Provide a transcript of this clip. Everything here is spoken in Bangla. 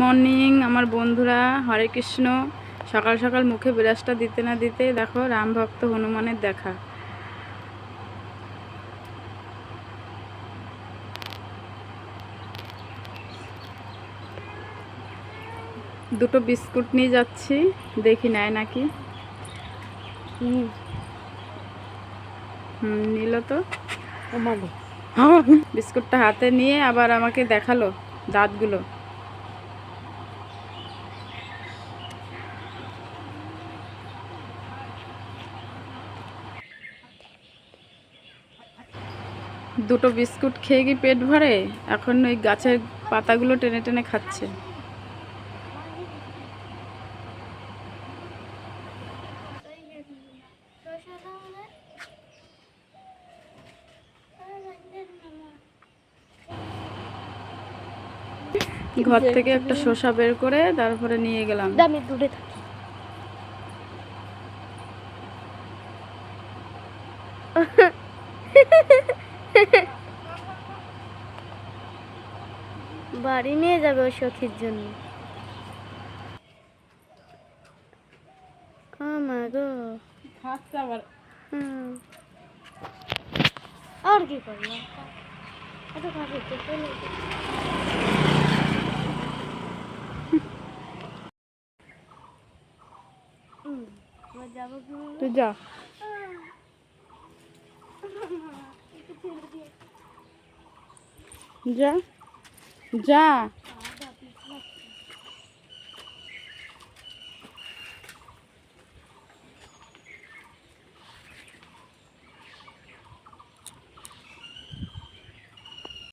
মর্নিং আমার বন্ধুরা হরে কৃষ্ণ। সকাল সকাল মুখে বিরাজটা দিতে না দিতে দেখো রাম ভক্ত হনুমানের দেখা। দুটো বিস্কুট নিয়ে যাচ্ছি দেখি নেয় নাকি। হুম নিল তো। বিস্কুটটা হাতে নিয়ে আবার আমাকে দেখাল দাঁতগুলো। দুটো বিস্কুট খেয়ে কি পেট ভরে? এখন ওই গাছের পাতাগুলো টেনে টেনে খাচ্ছে। ঘর থেকে একটা শসা বের করে তারপরে নিয়ে গেলাম। বাড়ি নিয়ে যাবে ওই সখীর জন্য। গো। আর কি করলাম তুই যা। যা যা।